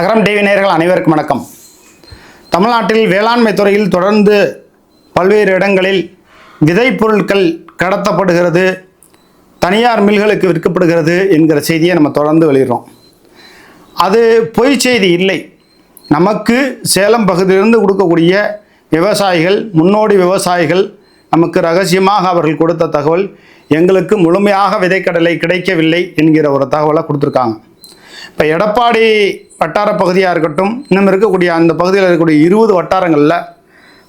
நகரம் டிவி நேயர்கள் அனைவருக்கும் வணக்கம். தமிழ்நாட்டில் வேளாண்மை துறையில் தொடர்ந்து பல்வேறு இடங்களில் விதைப்பொருட்கள் கடத்தப்படுகிறது தனியார் மில்களுக்கு விற்கப்படுகிறது என்கிற செய்தியை நம்ம தொடர்ந்து வெளியிடுறோம். அது பொய் செய்தி இல்லை. நமக்கு சேலம் பகுதியிலிருந்து கொடுக்கக்கூடிய விவசாயிகள் முன்னோடி விவசாயிகள் நமக்கு ரகசியமாக அவர்கள் கொடுத்த தகவல் எங்களுக்கு முழுமையாக விதைக்கடலை கிடைக்கவில்லை என்கிற ஒரு தகவலை கொடுத்துருக்காங்க. இப்போ எடப்பாடி வட்டார பகுதியாக இருக்கட்டும் இன்னும் இருக்கக்கூடிய அந்த பகுதியில் இருக்கக்கூடிய இருபது வட்டாரங்களில்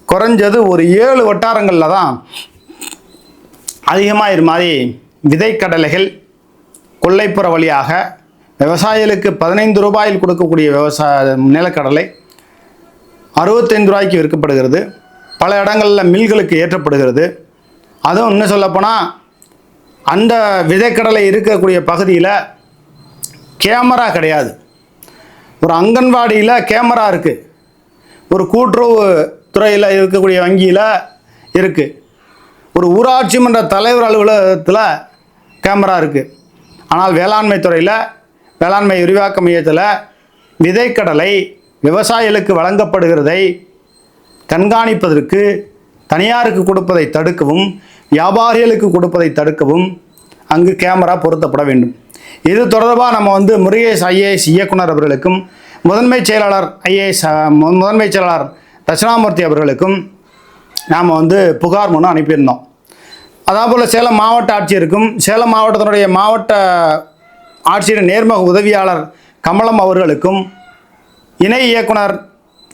குறைஞ்சது ஒரு ஏழு வட்டாரங்களில் தான் அதிகமாக இது மாதிரி விதைக்கடலைகள் கொள்ளைப்புற வழியாக விவசாயிகளுக்கு பதினைந்து ரூபாயில் கொடுக்கக்கூடிய விவசாய நிலக்கடலை அறுபத்தைந்து ரூபாய்க்கு விற்கப்படுகிறது. பல இடங்களில் மில்களுக்கு ஏற்றப்படுகிறது. அதுவும் இன்னும் சொல்லப்போனால் அந்த விதைக்கடலை இருக்கக்கூடிய பகுதியில் கேமரா கிடையாது. ஒரு அங்கன்வாடியில் கேமரா இருக்குது ஒரு கூட்டுறவு துறையில் இருக்கக்கூடிய வங்கியில் இருக்குது ஒரு ஊராட்சி மன்ற தலைவர் அலுவலகத்தில் கேமரா இருக்குது ஆனால் வேளாண்மை துறையில் வேளாண்மை விரிவாக்க மையத்தில் விதைக்கடலை விவசாயிகளுக்கு வழங்கப்படுகிறதை கண்காணிப்பதற்கு தனியாருக்கு கொடுப்பதை தடுக்கவும் வியாபாரிகளுக்கு கொடுப்பதை தடுக்கவும் அங்கு கேமரா பொருத்தப்பட வேண்டும். இது தொடர்பாக நம்ம வந்து முருகேஷ் ஐஏஎஸ் இயக்குனர் அவர்களுக்கும் முதன்மை செயலாளர் ஐஏஎஸ் முதன்மை செயலாளர் தட்சிணாமூர்த்தி அவர்களுக்கும் நாம் வந்து புகார் மனு அனுப்பியிருந்தோம். அதாபோல் சேலம் மாவட்ட ஆட்சியருக்கும் சேலம் மாவட்டத்தினுடைய மாவட்ட ஆட்சியர் நேர்முக உதவியாளர் கமலம் அவர்களுக்கும் இணை இயக்குனர்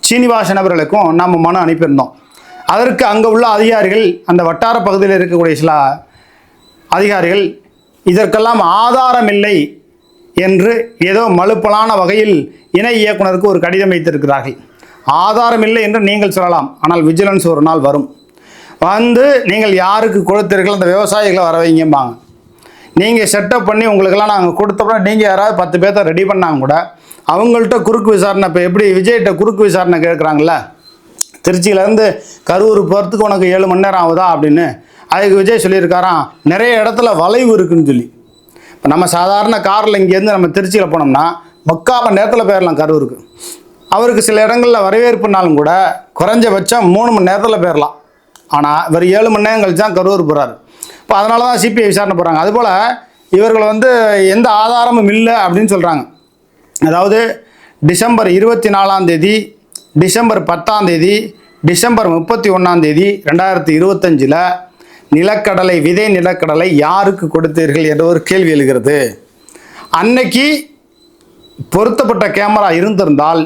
சீனிவாசன் அவர்களுக்கும் நாம் மனு அனுப்பியிருந்தோம். அதற்கு அங்கே உள்ள அதிகாரிகள் அந்த வட்டார பகுதியில் இருக்கக்கூடிய சில அதிகாரிகள் இதற்கெல்லாம் ஆதாரம் இல்லை என்று ஏதோ மலுப்பலான வகையில் இணை இயக்குனருக்கு ஒரு கடிதம் வைத்திருக்கிறார்கள். ஆதாரம் இல்லை என்று நீங்கள் சொல்லலாம் ஆனால் விஜிலன்ஸ் ஒரு நாள் வரும். வந்து நீங்கள் யாருக்கு கொடுத்தீர்கள் அந்த விவசாயிகளை வர வைங்கம்பாங்க. நீங்கள் செட்டப் பண்ணி உங்களுக்கெல்லாம் நாங்கள் கொடுத்தப்பறம் நீங்கள் யாராவது பத்து பேர்த்த ரெடி பண்ணாங்க கூட அவங்கள்ட்ட குறுக்கு விசாரணை இப்போ எப்படி விஜய்கிட்ட குறுக்கு விசாரணை கேட்குறாங்கள திருச்சியிலேருந்து கரூர் போகிறதுக்கு உனக்கு ஏழு மணி நேரம் ஆகுதா அப்படின்னு அதுக்கு விஜய் சொல்லியிருக்காராம் நிறைய இடத்துல வளைவு இருக்குன்னு சொல்லி. இப்போ நம்ம சாதாரண காரில் இங்கேருந்து நம்ம திருச்சியில் போனோம்னா முக்கால் மணி நேரத்தில் போயிடலாம் கரூருக்கு அவருக்கு சில இடங்களில் வரவேற்புனாலும் கூட குறைஞ்சபட்சம் மூணு மணி நேரத்தில் போயிடலாம் ஆனால் இவர் ஏழு மணி நேரம் கழிச்சு தான் கரூர் போகிறார் இப்போ அதனால தான் சிபிஐ விசாரணை போகிறாங்க அதுபோல் இவர்கள் வந்து எந்த ஆதாரமும் இல்லை அப்படின்னு சொல்கிறாங்க அதாவது டிசம்பர் இருபத்தி நாலாம் தேதி டிசம்பர் பத்தாம் தேதி டிசம்பர் முப்பத்தி ஒன்றாம் தேதி ரெண்டாயிரத்தி இருபத்தஞ்சில் நிலக்கடலை விதை நிலக்கடலை யாருக்கு கொடுத்தீர்கள் என்ற ஒரு கேள்வி எழுகிறது. அன்னைக்கு பொருத்தப்பட்ட கேமரா இருந்திருந்தால்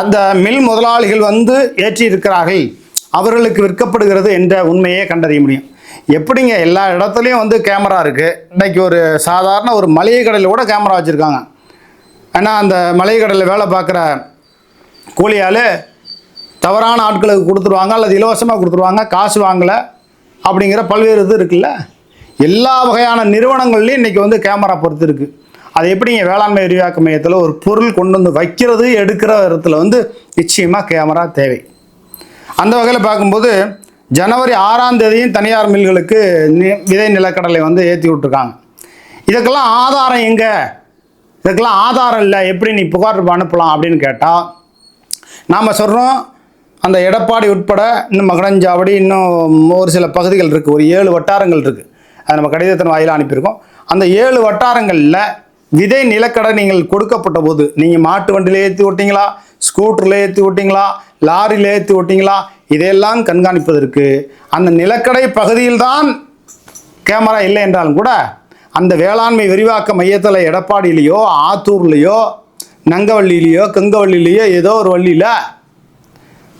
அந்த மில் முதலாளிகள் வந்து ஏற்றி இருக்கிறார்கள் அவர்களுக்கு விற்கப்படுகிறது என்ற உண்மையை கண்டறிய முடியும். எப்படிங்க எல்லா இடத்துலையும் வந்து கேமரா இருக்குது இன்றைக்கி ஒரு சாதாரண ஒரு மளிகை கடையில் கூட கேமரா வச்சுருக்காங்க. ஏன்னா அந்த மளிகை கடையில் வேலை பார்க்குற கூலியால் தவறான ஆட்களுக்கு கொடுத்துருவாங்க அல்லது இலவசமாக கொடுத்துருவாங்க காசு வாங்கலை. அப்படிங்கிற பல்வேறு இது இருக்குல்ல? எல்லா வகையான நிறுவனங்கள்லையும் இன்றைக்கி வந்து கேமரா பொறுத்து இருக்குது அது எப்படிங்க வேளாண்மை விரிவாக்க மையத்தில் ஒரு பொருள் கொண்டு வந்து வைக்கிறது எடுக்கிற இடத்துல வந்து நிச்சயமாக கேமரா தேவை. அந்த வகையில் பார்க்கும்போது ஜனவரி ஆறாம் தேதியும் தனியார் மில்களுக்கு நி- விதை நிலக்கடலை வந்து ஏற்றி விட்ருக்காங்க இதுக்கெல்லாம் ஆதாரம் எங்கே? இதுக்கெல்லாம் ஆதாரம் இல்லை. எப்படி நீ புகார் அனுப்பலாம் அப்படின்னு கேட்டால் நாம் சொல்கிறோம் அந்த எடப்பாடி உட்பட இன்னும் மகனஞ்சாவடி இன்னும் ஒரு சில பகுதிகள் இருக்குது ஒரு ஏழு வட்டாரங்கள் இருக்குது அதை நம்ம கடிதத்தின் வாயிலாக அனுப்பியிருக்கோம். அந்த ஏழு வட்டாரங்களில் விதை நிலக்கடை நீங்கள் கொடுக்கப்பட்ட போது நீங்கள் மாட்டு வண்டியில் ஏற்றி விட்டீங்களா ஸ்கூட்டரில் ஏற்றி விட்டீங்களா லாரியில் ஏற்றி விட்டீங்களா இதையெல்லாம் கண்காணிப்பதற்கு அந்த நிலக்கடை பகுதியில்தான் கேமரா இல்லை என்றாலும் கூட அந்த வேளாண்மை விரிவாக்க மையத்தில் எடப்பாடியிலேயோ ஆத்தூர்லேயோ நங்கவள்ளியிலேயோ கங்கவள்ளியிலேயோ ஏதோ ஒரு வள்ளியில்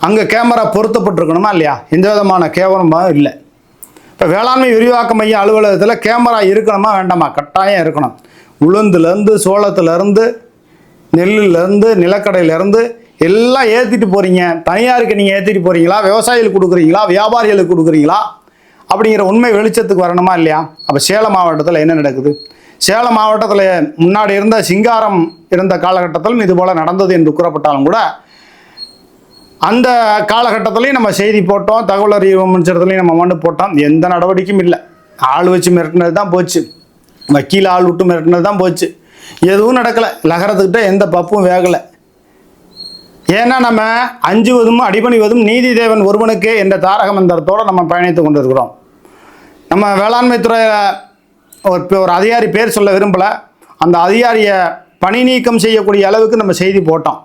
அங்கே கேமரா பொருத்தப்பட்டிருக்கணுமா இல்லையா? எந்த விதமான கேவலமாக இல்லை. இப்போ வேளாண்மை விரிவாக்க மைய அலுவலகத்தில் கேமரா இருக்கணுமா வேண்டாமா? கட்டாயம் இருக்கணும். உளுந்துலேருந்து சோளத்துலேருந்து நெல்லுலேருந்து நிலக்கடையிலேருந்து எல்லாம் ஏற்றிட்டு போகிறீங்க தனியாருக்கு நீங்கள் ஏற்றிட்டு போகிறீங்களா விவசாயிகளுக்கு கொடுக்குறீங்களா? வியாபாரிகளுக்கு கொடுக்குறீங்களா? அப்படிங்கிற உண்மை வெளிச்சத்துக்கு வரணுமா இல்லையா? அப்போ சேலம் மாவட்டத்தில் என்ன நடக்குது? சேலம் மாவட்டத்தில் முன்னாடி இருந்த சிங்காரம் இருந்த காலகட்டத்திலும் இது போல் நடந்தது என்று கூறப்பட்டாலும் கூட அந்த காலகட்டத்திலையும் நம்ம செய்தி போட்டோம் தகவல் அறிவு அமைச்சரத்துலேயும் நம்ம மனு போட்டோம். எந்த நடவடிக்கையும் இல்லை. ஆள் வச்சு மிரட்டினது தான் போச்சு. வக்கீல் ஆள் விட்டு மிரட்டினது தான் போச்சு. எதுவும் நடக்கலை. லகரத்துக்கிட்ட எந்த பப்பும் வேகலை. ஏன்னா நம்ம அஞ்சுவதும் அடிபணிவதும் நீதி தேவன் ஒருவனுக்கே என்ற தாரக மந்திரத்தோடு நம்ம பயணித்து கொண்டிருக்கிறோம். நம்ம வேளாண்மைத்துறை ஒரு ஒரு அதிகாரி பேர் சொல்ல விரும்பலை. அந்த அதிகாரியை பணி நீக்கம் செய்யக்கூடிய அளவுக்கு நம்ம செய்தி போட்டோம்.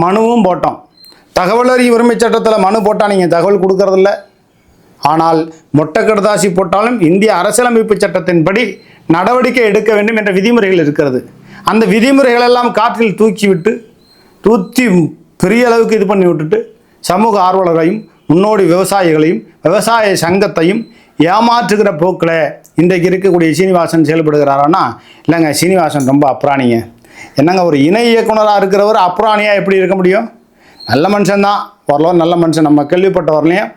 மனுவும் போட்டோம். தகவல் அறியும் உரிமை சட்டத்தில் மனு போட்டால் நீங்கள் தகவல் கொடுக்கறதில்ல. ஆனால் மொட்டை கடுதாசி போட்டாலும் இந்திய அரசியலமைப்பு சட்டத்தின்படி நடவடிக்கை எடுக்க வேண்டும் என்ற விதிமுறைகள் இருக்கிறது. அந்த விதிமுறைகள் எல்லாம் காற்றில் தூக்கிவிட்டு தூத்தி பெரிய அளவுக்கு இது பண்ணி விட்டுட்டு சமூக ஆர்வலர்களையும் முன்னோடி விவசாயிகளையும் விவசாய சங்கத்தையும் ஏமாற்றுகிற போக்கில் இன்றைக்கு இருக்கக்கூடிய சீனிவாசன் செயல்படுகிறாரான்னா இல்லைங்க சீனிவாசன் ரொம்ப அப்ராணிங்க. என்னங்க ஒரு இணை இயக்குனராக இருக்கிறவர் அப்ராணியாக எப்படி இருக்க முடியும்? நல்ல மனுஷன்தான் ஓரளவு நல்ல மனுஷன். நம்ம கேள்விப்பட்ட வரலையும்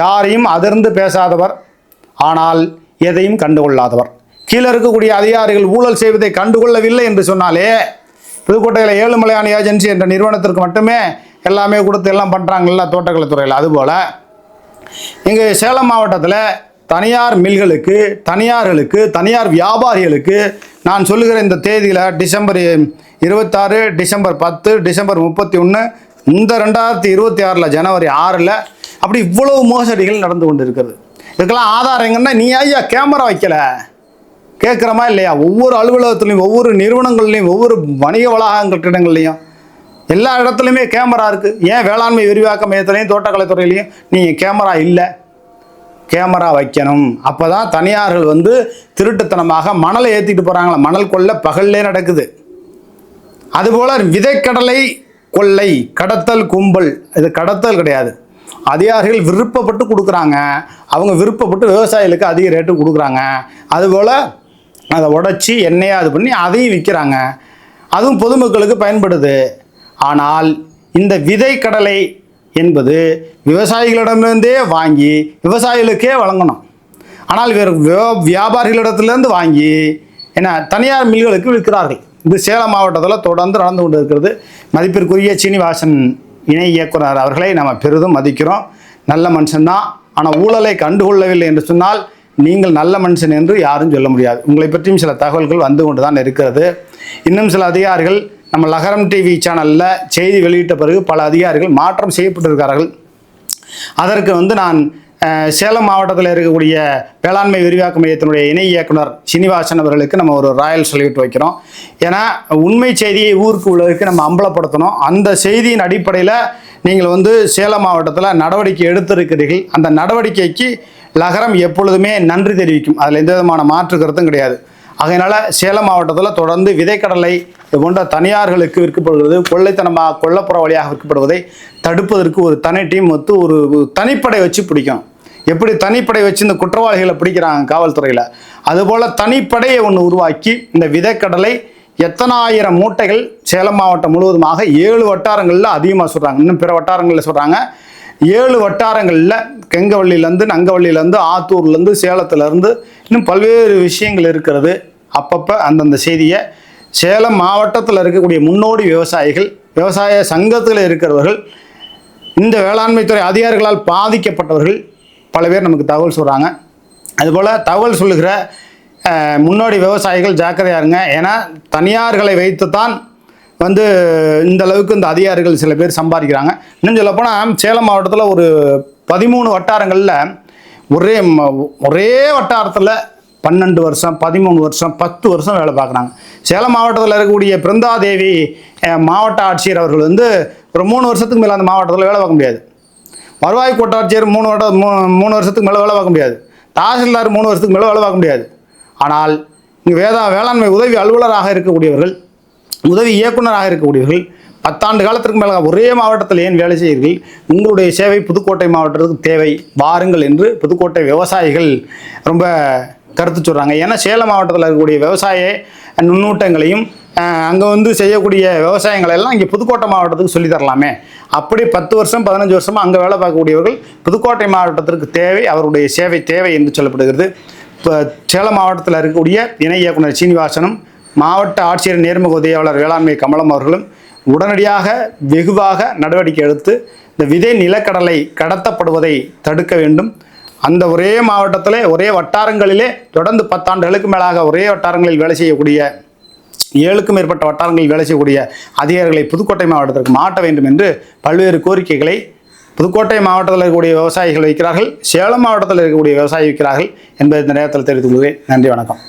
யாரையும் அதிர்ந்து பேசாதவர். ஆனால் எதையும் கண்டுகொள்ளாதவர். கீழே இருக்கக்கூடிய அதிகாரிகள் ஊழல் செய்வதை கண்டுகொள்ளவில்லை என்று சொன்னாலே புதுக்கோட்டையில் ஏழுமலையான ஏஜென்சி என்ற நிறுவனத்திற்கு மட்டுமே எல்லாமே கொடுத்து எல்லாம் பண்ணுறாங்கல்ல தோட்டக்கலைத்துறையில் அதுபோல் இங்கே சேலம் மாவட்டத்தில் தனியார் மில்களுக்கு தனியார்களுக்கு தனியார் வியாபாரிகளுக்கு நான் சொல்லுகிற இந்த தேதியில் டிசம்பர் இருபத்தாறு டிசம்பர் பத்து டிசம்பர் முப்பத்தி ஒன்று இந்த ரெண்டாயிரத்தி இருபத்தி ஆறில் ஜனவரி ஆறில் அப்படி இவ்வளவு மோசடிகள் நடந்து கொண்டு இருக்கிறது இதுக்கெல்லாம் ஆதாரம் எங்கன்னா நீ ஐயா கேமரா வைக்கல. கேட்குறமா இல்லையா? ஒவ்வொரு அலுவலகத்துலையும் ஒவ்வொரு நிறுவனங்கள்லையும் ஒவ்வொரு வணிக வளாக கட்டிடங்கள்லையும். எல்லா இடத்துலையுமே கேமரா இருக்குது ஏன் வேளாண்மை விரிவாக்க மையத்துலையும் தோட்டக்கலைத்துறையிலையும் நீங்கள் கேமரா இல்லை? கேமரா வைக்கணும். அப்போ தான் தனியார்கள் வந்து திருட்டுத்தனமாக மணலை ஏற்றிட்டு போகிறாங்களா மணல் கொள்ள பகல்லே நடக்குது. அதுபோல் விதைக்கடலை கொள்ளை கடத்தல் கும்பல் இது கடத்தல் கிடையாது. அதிகாரிகள் விருப்பப்பட்டு கொடுக்குறாங்க. அவங்க விருப்பப்பட்டு விவசாயிகளுக்கு அதிக ரேட்டு கொடுக்குறாங்க. அதுபோல் அதை உடச்சி எண்ணெயாக இது பண்ணி அதையும் விற்கிறாங்க. அதுவும் பொதுமக்களுக்கு பயன்படுது. ஆனால் இந்த விதை கடலை என்பது விவசாயிகளிடமிருந்தே வாங்கி விவசாயிகளுக்கே வழங்கணும். ஆனால் வேறு வியா- வாங்கி என்ன தனியார் மில்களுக்கு விற்கிறார்கள். இது சேலம் மாவட்டத்தில் தொடர்ந்து நடந்து கொண்டு இருக்கிறது மதிப்பிற்குரிய சீனிவாசன் இணை இயக்குனர் அவர்களை நம்ம பெரிதும் மதிக்கிறோம். நல்ல மனுஷன்தான் ஆனால் ஊழலை கண்டுகொள்ளவில்லை என்று சொன்னால் நீங்கள் நல்ல மனுஷன் என்று யாரும் சொல்ல முடியாது. உங்களை பற்றியும் சில தகவல்கள் வந்து கொண்டு தான் இருக்கிறது. இன்னும் சில அதிகாரிகள் நம்ம லகரம் டிவி சேனலில் செய்தி வெளியிட்ட பிறகு பல அதிகாரிகள் மாற்றம் செய்யப்பட்டிருக்கிறார்கள். அதற்கு வந்து நான் சேலம் மாவட்டத்தில் இருக்கக்கூடிய வேளாண்மை விரிவாக்க மையத்தினுடைய இணை இயக்குனர் சீனிவாசன் அவர்களுக்கு நம்ம ஒரு ராயல் சொல்லிவிட்டு வைக்கிறோம். ஏன்னா உண்மை செய்தியை ஊருக்கு உள்ளதுக்கு நம்ம அம்பலப்படுத்தணும். அந்த செய்தியின் அடிப்படையில் நீங்கள் வந்து சேலம் மாவட்டத்தில் நடவடிக்கை எடுத்திருக்கிறீர்கள். அந்த நடவடிக்கைக்கு லகரம் எப்பொழுதுமே நன்றி தெரிவிக்கும். அதில் எந்த விதமான மாற்று கருத்தும் கிடையாது. அதனால் சேலம் மாவட்டத்தில் தொடர்ந்து விதைக்கடலை இது போன்ற தனியார்களுக்கு விற்கப்படுகிறது கொள்ளைத்தனமாக கொல்லப்புற வழியாக விற்கப்படுவதை தடுப்பதற்கு ஒரு தனி டீம் வந்து ஒரு ஒரு தனிப்படை வச்சு பிடிக்கணும். எப்படி தனிப்படை வச்சு இந்த குற்றவாளிகளை பிடிக்கிறாங்க காவல்துறையில்? அதுபோல் தனிப்படையை ஒன்று உருவாக்கி இந்த விதைக்கடலை எத்தனாயிரம் மூட்டைகள் சேலம் மாவட்டம் முழுவதுமாக ஏழு வட்டாரங்களில் அதிகமாக சொல்கிறாங்க இன்னும் பிற வட்டாரங்களில் சொல்கிறாங்க ஏழு வட்டாரங்களில் கெங்கவள்ளியிலேருந்து நங்கவள்ளியிலேருந்து ஆத்தூர்லேருந்து சேலத்துலேருந்து இன்னும் பல்வேறு விஷயங்கள் இருக்கிறது. அப்பப்போ அந்தந்த செய்தியை சேலம் மாவட்டத்தில் இருக்கக்கூடிய முன்னோடி விவசாயிகள் விவசாய சங்கத்தில் இருக்கிறவர்கள் இந்த வேளாண்மைத்துறை அதிகாரிகளால் பாதிக்கப்பட்டவர்கள் பல பேர் நமக்கு தகவல் சொல்கிறாங்க அதுபோல் தகவல் சொல்லுகிற முன்னோடி விவசாயிகள் ஜாக்கிரதையாக இருங்க. ஏன்னா தனியார்களை வைத்து தான் வந்து இந்த அளவுக்கு இந்த அதிகாரிகள் சில பேர் சம்பாதிக்கிறாங்க. இன்னும் சொல்லப்போனால் சேலம் மாவட்டத்தில் ஒரு பதிமூணு வட்டாரங்களில் ஒரே ம- ஒரே வட்டாரத்தில் பன்னெண்டு வருஷம் பதிமூணு வருஷம் பத்து வருஷம் வேலை பார்க்குறாங்க. சேலம் மாவட்டத்தில் இருக்கக்கூடிய பிருந்தாதேவி மாவட்ட ஆட்சியர் அவர்கள் வந்து ஒரு மூணு வருஷத்துக்கு மேலே அந்த மாவட்டத்தில் வேலை பார்க்க முடியாது. வருவாய் கோட்டாட்சியர் மூணு வருடம் மூணு வருஷத்துக்கு மேலே வேலை பார்க்க முடியாது. தாசில்தார் மூணு வருஷத்துக்கு மேலே வேலை பார்க்க முடியாது. ஆனால் இங்கே வேதா வேளாண்மை உதவி அலுவலராக இருக்கக்கூடியவர்கள் உதவி இயக்குனராக இருக்கக்கூடியவர்கள் பத்தாண்டு காலத்திற்கு மேலே ஒரே மாவட்டத்தில் ஏன் வேலை செய்கிறீர்கள்? உங்களுடைய சேவை புதுக்கோட்டை மாவட்டத்துக்கு தேவை. வாருங்கள் என்று புதுக்கோட்டை விவசாயிகள் ரொம்ப கருத்து சொல்கிறாங்க ஏன்னா சேலம் மாவட்டத்தில் இருக்கக்கூடிய விவசாய நுண்ணூட்டங்களையும் அங்கே வந்து செய்யக்கூடிய விவசாயங்கள் எல்லாம் இங்கே புதுக்கோட்டை மாவட்டத்துக்கு சொல்லி தரலாமே. அப்படி பத்து வருஷம் பதினஞ்சு வருஷமாக அங்கே வேலை பார்க்கக்கூடியவர்கள் புதுக்கோட்டை மாவட்டத்திற்கு தேவை அவருடைய சேவை தேவை என்று சொல்லப்படுகிறது. இப்போ சேலம் மாவட்டத்தில் இருக்கக்கூடிய இணை இயக்குனர் சீனிவாசனும் மாவட்ட ஆட்சியர் நேர்முக உதவியாளர் வேளாண்மை கமலம் அவர்களும் உடனடியாக வெகுவாக நடவடிக்கை எடுத்து இந்த விதை நிலக்கடலை கடத்தப்படுவதை தடுக்க வேண்டும். அந்த ஒரே மாவட்டத்திலே ஒரே வட்டாரங்களிலே தொடர்ந்து பத்தாண்டுகளுக்கு மேலாக ஒரே வட்டாரங்களில் வேலை செய்யக்கூடிய ஏழுக்கும் மேற்பட்ட வட்டாரங்களில் வேலை செய்யக்கூடிய அதிகாரிகளை புதுக்கோட்டை மாவட்டத்திற்கு மாற்ற வேண்டும் என்று பல்வேறு கோரிக்கைகளை புதுக்கோட்டை மாவட்டத்தில் இருக்கக்கூடிய விவசாயிகள் வைக்கிறார்கள் சேலம் மாவட்டத்தில் இருக்கக்கூடிய விவசாயி வைக்கிறார்கள் என்பதை இந்த நேரத்தில் தெரிவித்துக் கொள்கிறேன். நன்றி வணக்கம்.